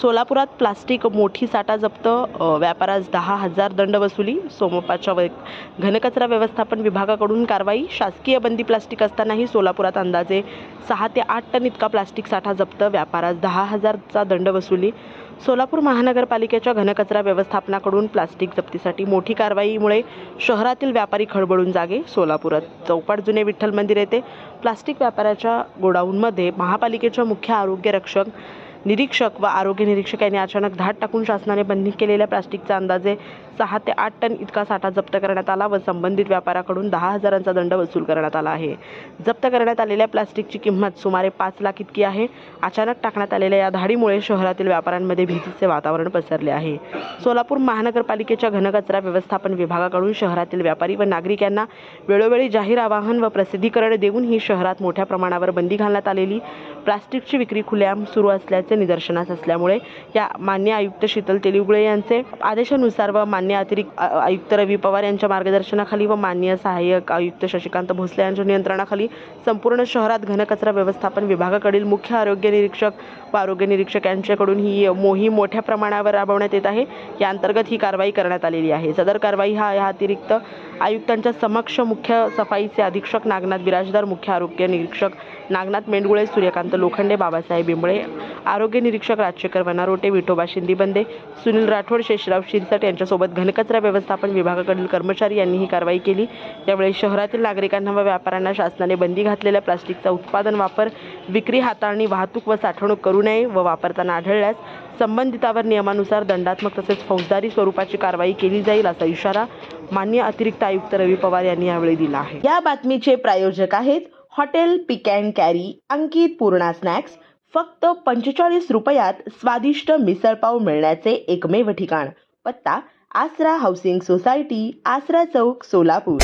सोलापुरात प्लास्टिक मोठी साठा जप्त व्यापारास दहा हजार दंड वसुली. सोमपाच्या व घनकचरा व्यवस्थापन विभागाकडून कारवाई. शासकीय बंदी प्लास्टिक असतानाही सोलापुरात अंदाजे सहा ते आठ टन इतका प्लास्टिक साठा जप्त. व्यापारास दहा हजारचा दंड वसुली. सोलापूर महानगरपालिकेच्या घनकचरा व्यवस्थापनाकडून प्लास्टिक जप्तीसाठी मोठी कारवाईमुळे शहरातील व्यापारी खळबळून जागे. सोलापुरात चौपाट जुने विठ्ठल मंदिर येथे प्लास्टिक व्यापाराच्या गोडाऊनमध्ये महापालिकेच्या मुख्य आरोग्य रक्षक निरीक्षक व आरोग्य निरीक्षक यांनी अचानक धाड टाकून शासनाने बंदी केलेल्या प्लास्टिकचा अंदाजे सहा ते आठ टन इतका साठा जप्त करण्यात आला व संबंधित व्यापाराकडून दहा हजारांचा दंड वसूल करण्यात आला आहे. जप्त करण्यात आलेल्या प्लास्टिकची किंमत सुमारे पाच लाख इतकी आहे. अचानक टाकण्यात आलेल्या या धाडीमुळे शहरातील व्यापाऱ्यांमध्ये भीतीचे वातावरण पसरले आहे. सोलापूर महानगरपालिकेच्या घनकचरा व्यवस्थापन विभागाकडून शहरातील व्यापारी व नागरिक यांना वेळोवेळी जाहीर आवाहन व प्रसिद्धीकरण देऊन ही शहरात मोठ्या प्रमाणावर बंदी घालण्यात आलेली प्लास्टिकची विक्री खुलेआम सुरू असल्याचे निदर्शनास असल्यामुळे या मान्य आयुक्त शीतल तेलुगळे यांचे आदेशानुसार व मान्य अतिरिक्त आयुक्त रवी पवार यांच्या मार्गदर्शनाखाली व मान्य सहाय्यक आयुक्त शशिकांत भोसले यांच्या नियंत्रणाखाली संपूर्ण शहरात घनकचरा व्यवस्थापन विभागाकडील मुख्य आरोग्य निरीक्षक व आरोग्य निरीक्षक यांच्याकडून ही मोहीम मोठ्या प्रमाणावर राबवण्यात येत आहे. या अंतर्गत ही कारवाई करण्यात आलेली आहे. सदर कारवाई हा या अतिरिक्त आयुक्तांच्या समक्ष मुख्य सफाईचे अधीक्षक नागनाथ बिराजदार मुख्य आरोग्य निरीक्षक नागनाथ मेंडगुळे सूर्यकांत लोखंडे बाबासाहेब बिंबळे आरोग्य निरीक्षक राजशेखर वनारोटे विठोबा शिंदीबंदे सुनील राठोड शेषराव शिरसट यांच्यासोबत घनकचरा व्यवस्थापन विभागाकडील कर्मचारी यांनी ही कारवाई केली. त्यावेळी शहरातील नागरिकांना व व्यापाऱ्यांना शासनाने बंदी घातलेल्या प्लास्टिकचा उत्पादन वापर विक्री हाताळणी वाहतूक व साठवणूक करू नये व वापरताना आढळल्यास संबंधितावर नियमानुसार दंडात्मक तसेच फौजदारी स्वरूपाची कारवाई केली जाईल असा इशारा मान्य अतिरिक्त आयुक्त रवी पवार यांनी यावेळी दिला आहे. या बातमीचे प्रायोजक आहेत hotel pick and carry Ankit Purna snacks फक्त पंचेचाळीस रुपयात स्वादिष्ट मिसळपाव मिळण्याचे एकमेव ठिकाण पत्ता आसरा हाऊसिंग सोसायटी आसरा चौक सोलापूर.